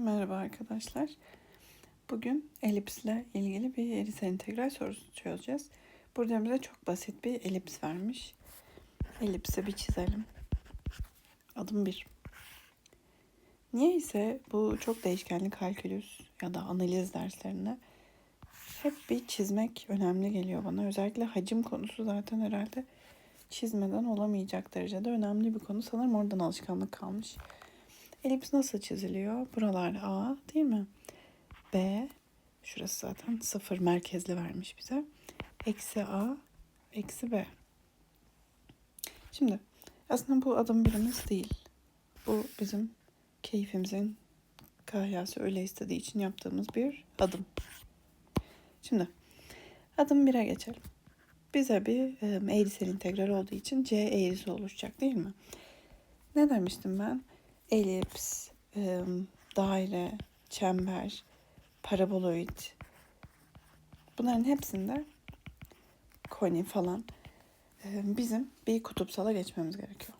Merhaba arkadaşlar. Bugün elipsle ilgili bir eğrisel integral sorusu çözeceğiz. Burada bize çok basit bir elips vermiş. Elipsi bir çizelim. Adım 1. Niye ise bu çok değişkenli kalkülüs ya da analiz derslerinde hep bir çizmek önemli geliyor bana. Özellikle hacim konusu zaten herhalde çizmeden olamayacak derecede önemli bir konu. Sanırım oradan alışkanlık kalmış. Elips nasıl çiziliyor? Buralar A değil mi? B, şurası zaten sıfır merkezli vermiş bize. Eksi A, eksi B. Şimdi aslında bu adım birimiz değil. Bu bizim keyfimizin kahyası öyle istediği için yaptığımız bir adım. Şimdi adım 1'e geçelim. Bize bir e, eğrisel integral olduğu için C eğrisi oluşacak değil mi? Ne demiştim ben? Elips, daire, çember, paraboloid bunların hepsinde koni falan bizim bir kutupsala geçmemiz gerekiyor.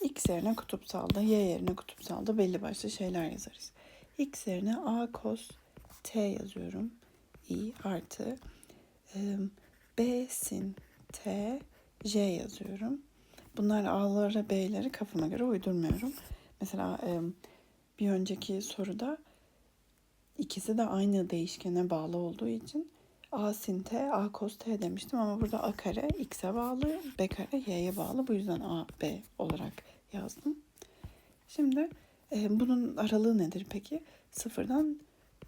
X yerine kutupsalda, Y yerine kutupsalda belli başlı şeyler yazarız. X yerine A cos T yazıyorum. I artı B sin T J yazıyorum. Bunlar A'ları B'leri kafama göre uydurmuyorum. Mesela bir önceki soruda ikisi de aynı değişkene bağlı olduğu için A sin t, A cos t demiştim ama burada A kare x'e bağlı, B kare y'ye bağlı. Bu yüzden A, B olarak yazdım. Şimdi bunun aralığı nedir peki? Sıfırdan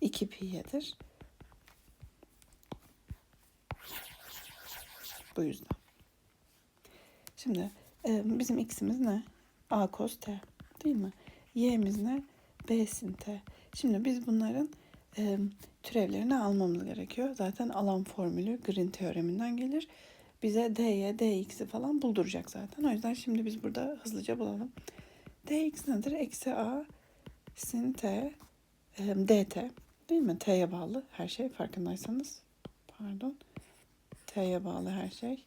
2 pi'yedir. Bu yüzden. Şimdi bizim x'imiz ne? A cos t değil mi? Y'miz ne? B sin t. Şimdi biz bunların e, türevlerini almamız gerekiyor. Zaten alan formülü Green teoreminden gelir. Bize dy, dx'i falan bulduracak zaten. O yüzden şimdi biz burada hızlıca bulalım. dx nedir? Eksi a sin t e, dt. Değil mi? T'ye bağlı her şey farkındaysanız. Pardon. T'ye bağlı her şey.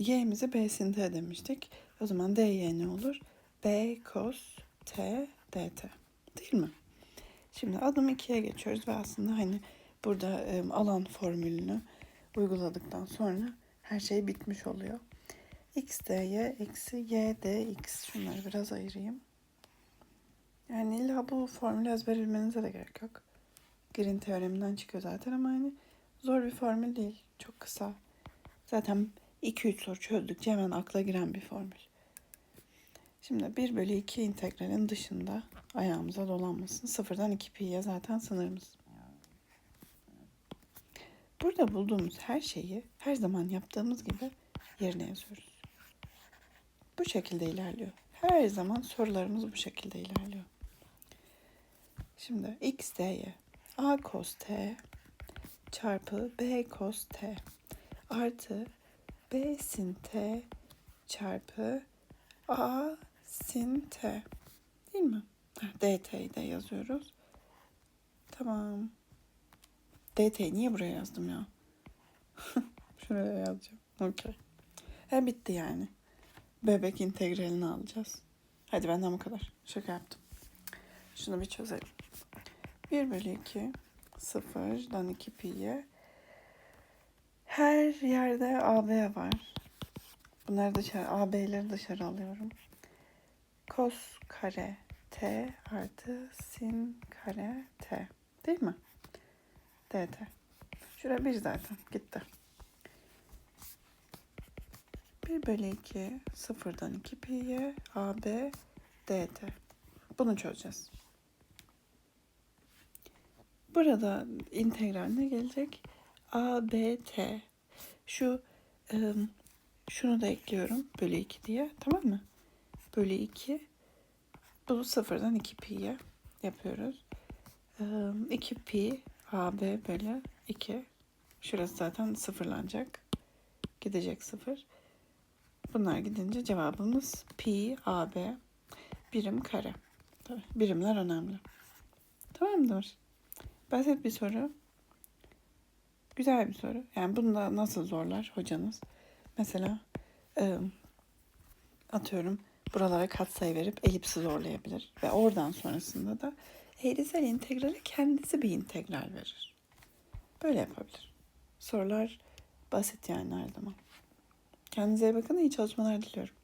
Y'mizi b sin t demiştik. O zaman dy ne olur? b cos t dt. Değil mi? Şimdi adım 2'ye geçiyoruz ve aslında hani burada alan formülünü uyguladıktan sonra her şey bitmiş oluyor. x dy eksi y dx. Şunları biraz ayırayım. Yani illa bu formülü ezber bilmenize de gerek yok. Green teoreminden çıkıyor zaten ama hani zor bir formül değil. Çok kısa. Zaten 2-3 soru çözdükçe hemen akla giren bir formül. Şimdi 1 bölü 2 integralin dışında ayağımıza dolanmasın. Sıfırdan 2 pi'ye zaten sınırımız. Burada bulduğumuz her şeyi her zaman yaptığımız gibi yerine yazıyoruz. Bu şekilde ilerliyor. Her zaman sorularımız bu şekilde ilerliyor. Şimdi x dy a cos t çarpı b cos t artı B sin T çarpı A sin T. Değil mi? DT'yi de yazıyoruz. Tamam. DT'yi niye buraya yazdım ya? Şuraya yazacağım. Okey. E bitti yani. Bebek integralini alacağız. Hadi benden bu kadar. Şaka yaptım. Şunu bir çözelim. 1 bölü 2 sıfırdan 2 pi'ye her yerde AB var. Bunları dışarı, AB'leri dışarı alıyorum. Kos kare T artı sin kare T. Değil mi? DT. Şuraya bir zaten. Gitti. 1 bölü 2 sıfırdan 2 pi'ye AB DT. Bunu çözeceğiz. Burada integral ne gelecek? A, B, T. Şu e, şunu da ekliyorum. Bölü 2 diye. Tamam mı? Bölü 2. Bu sıfırdan 2 pi'ye yapıyoruz. E, 2 pi A, B bölü 2. Şurası zaten sıfırlanacak. Gidecek sıfır. Bunlar gidince cevabımız pi AB birim kare. Tabii, birimler önemli. Tamamdır. Basit bir soru. Güzel bir soru. Yani bunu da nasıl zorlar hocanız? Mesela e, atıyorum buralara katsayı verip elipsi zorlayabilir. Ve oradan sonrasında da eğrisel integrale kendisi bir integral verir. Böyle yapabilir. Sorular basit yani her zaman. Kendinize iyi bakın. iyi çalışmalar diliyorum.